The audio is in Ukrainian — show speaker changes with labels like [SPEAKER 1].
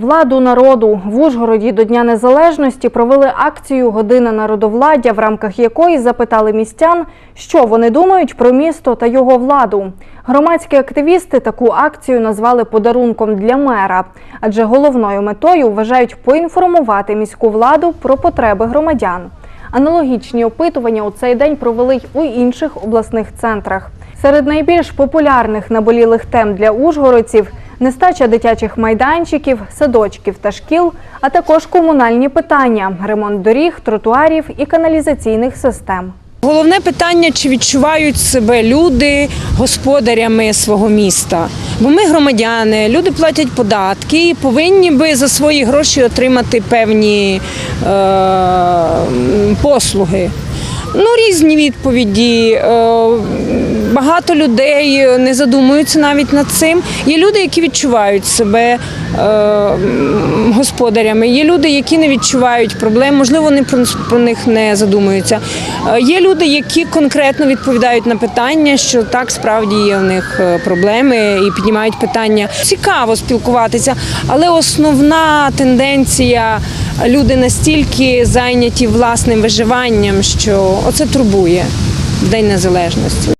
[SPEAKER 1] Владу народу в Ужгороді до Дня Незалежності провели акцію Година народовладдя, в рамках якої запитали містян, що вони думають про місто та його владу. Громадські активісти таку акцію назвали подарунком для мера, адже головною метою вважають поінформувати міську владу про потреби громадян. Аналогічні опитування у цей день провели й у інших обласних центрах. Серед найбільш популярних наболілих тем для ужгородців нестача дитячих майданчиків, садочків та шкіл, а також комунальні питання, ремонт доріг, тротуарів і каналізаційних систем.
[SPEAKER 2] Головне питання, чи відчувають себе люди господарями свого міста. Бо ми громадяни, люди платять податки і повинні би за свої гроші отримати певні е, послуги. Ну, різні відповіді. Е, Багато людей не задумуються навіть над цим. Є люди, які відчувають себе е, господарями. Є люди, які не відчувають проблем. Можливо, вони про, них не задумуються. Е, Є люди, які конкретно відповідають на питання, що так справді є в них е, проблеми і піднімають питання. Цікаво спілкуватися, але основна тенденція люди настільки зайняті власним виживанням, що оце турбує День Незалежності.